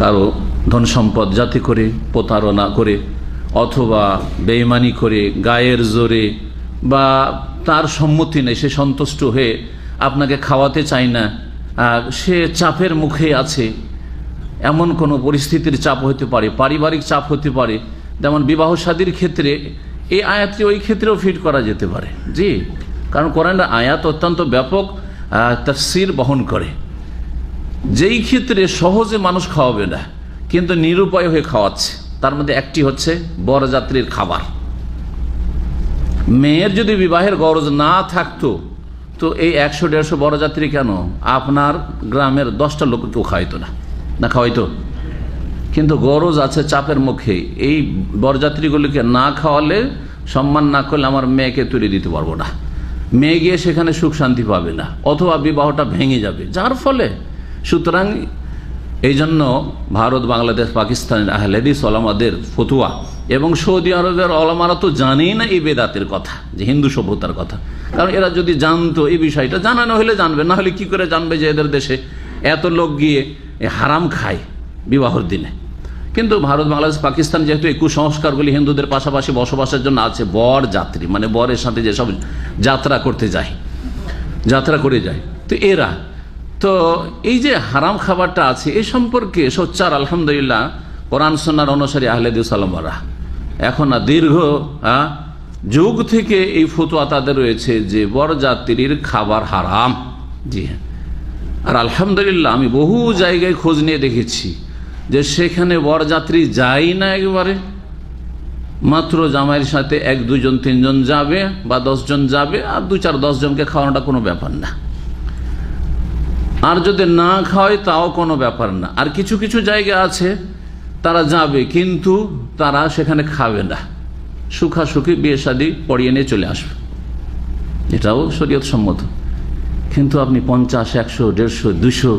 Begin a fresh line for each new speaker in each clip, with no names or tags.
কারও ধন সম্পদ যাতে করে, প্রতারণা করে, অথবা বেইমানি করে, গায়ের জোরে, বা তার সম্মতি নেই, সে সন্তুষ্ট হয়ে আপনাকে খাওয়াতে চায় না সে চাপের মুখে আছে, এমন কোনো পরিস্থিতির চাপ হতে পারে, পারিবারিক চাপ হতে পারে, যেমন বিবাহ শাদীর ক্ষেত্রে, এই আয়াতটি ওই ক্ষেত্রেও ফিট করা যেতে পারে। জি, কারণ কোরআনের আয়াত অত্যন্ত ব্যাপক তার তফসির বহন করে। যেই ক্ষেত্রে সহজে মানুষ খাওয়াবে না, কিন্তু নিরুপায় হয়ে খাওয়াচ্ছে, তার মধ্যে একটি হচ্ছে বরযাত্রীর খাবার। মেয়ের যদি বিবাহের গরজ না থাকতো, তো এই একশো, দেড়শো বরযাত্রী কেন? আপনার গ্রামের দশটা লোক কেউ খাওয়াইতো না। না খাওয়াইতো? কিন্তু গরজ আছে চাপের মুখে। এই বরযাত্রীগুলিকে না খাওয়ালে সম্মান না করলে আমার মেয়েকে তুলে দিতে পারব না। মেয়ে গিয়ে সেখানে সুখ শান্তি পাবে না, অথবা বিবাহটা ভেঙে যাবে। যার ফলে সুতরাং এই জন্য ভারত, বাংলাদেশ, পাকিস্তানের আহলেদিস ওলামাদের ফতুয়া এবং সৌদি আরবের ওলামারা তো জানেই না এই বেদাতের কথা, যে হিন্দু সভ্যতার কথা। কারণ এরা যদি জানতো এই বিষয়টা, জানানো হলে জানবে, না হলে কি করে জানবে যে এদের দেশে এত লোক গিয়ে হারাম খায় বিবাহর দিনে? কিন্তু ভারত, বাংলাদেশ, পাকিস্তান যেহেতু এই কুসংস্কারগুলি হিন্দুদের পাশাপাশি বসবাসের জন্য আছে, বর যাত্রী মানে বরের সাথে যেসব যাত্রা করতে যায়, যাত্রা করে যায়, তো এরা তো এই যে হারাম খাবারটা আছে এই সম্পর্কে সোচ্চার, আলহামদুলিল্লাহ, কোরআন সন্ন্যার অনুসারী আহলেদুসালামরা এখন না দীর্ঘ যুগ থেকে এই ফতুয়া তাদের রয়েছে যে বরযাত্রীর খাবার হারাম। জি হ্যাঁ। আর আলহামদুলিল্লাহ, আমি বহু জায়গায় খোঁজ নিয়ে দেখেছি যে সেখানে বরযাত্রী যায় না একবারে। মাত্র জামাইয়ের সাথে এক, দুজন, তিনজন যাবে বা দশজন যাবে, আর দু চার, দশজনকে খাওয়ানোটা কোনো ব্যাপার না। আর যদি না খাওয়ায়, তাও কোনো ব্যাপার না। আর কিছু কিছু জায়গা আছে, তারা যাবে, কিন্তু তারা সেখানে খাবে না। সুখাসুখি বিয়ে শাদি পড়িয়ে নিয়ে চলে আসবে। এটাও শরীয়ত সম্মত। কিন্তু আপনি পঞ্চাশ, একশো, দেড়শো, দুশো,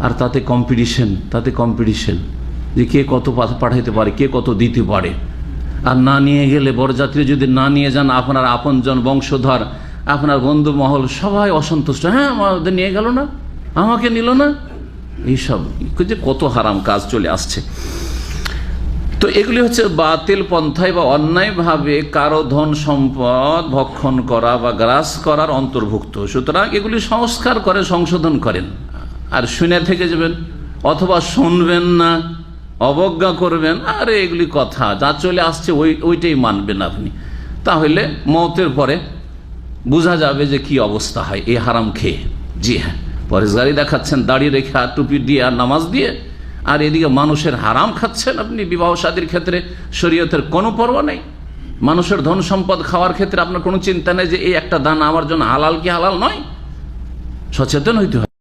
আর তাতে কম্পিটিশন তাতে কম্পিটিশন যে কে কত পাঠাইতে পারে, কে কত দিতে পারে। আর না নিয়ে গেলে বরযাত্রী যদি না নিয়ে যান, আপনার আপনজন বংশধর, আপনার বন্ধু মহল সবাই অসন্তুষ্ট। হ্যাঁ আমাদের নিয়ে গেল না। আমাকে নিল না? এইসব যে কত হারাম কাজ চলে আসছে। তো এগুলি হচ্ছে বাতিল পন্থায় বা অন্যায়ভাবে কারও ধন সম্পদ ভক্ষণ করা বা গ্রাস করার অন্তর্ভুক্ত। সুতরাং এগুলি সংস্কার করে, সংশোধন করেন। আর শুনে থেকে যাবেন, অথবা শুনবেন না, অবজ্ঞা করবেন, আরে এগুলি কথা, যা চলে আসছে ওই, ওইটাই মানবেন আপনি। তাহলে মতের পরে বোঝা যাবে যে কি অবস্থা হয় এই হারাম খেয়ে। জি হ্যাঁ। পরেশগারি দেখাচ্ছেন দাঁড়িয়ে রেখে আর টুপি দিয়ে আর নামাজ দিয়ে। আর এদিকে মানুষের হারাম খাচ্ছেন আপনি বিবাহ সাদীর ক্ষেত্রে, শরীয়তের কোনো পর্ব নেই। মানুষের ধন সম্পদ খাওয়ার ক্ষেত্রে আপনার কোনো চিন্তা নেই যে এই একটা দান আমার জন্য হালাল কি হালাল নয়? সচেতন হইতে হয়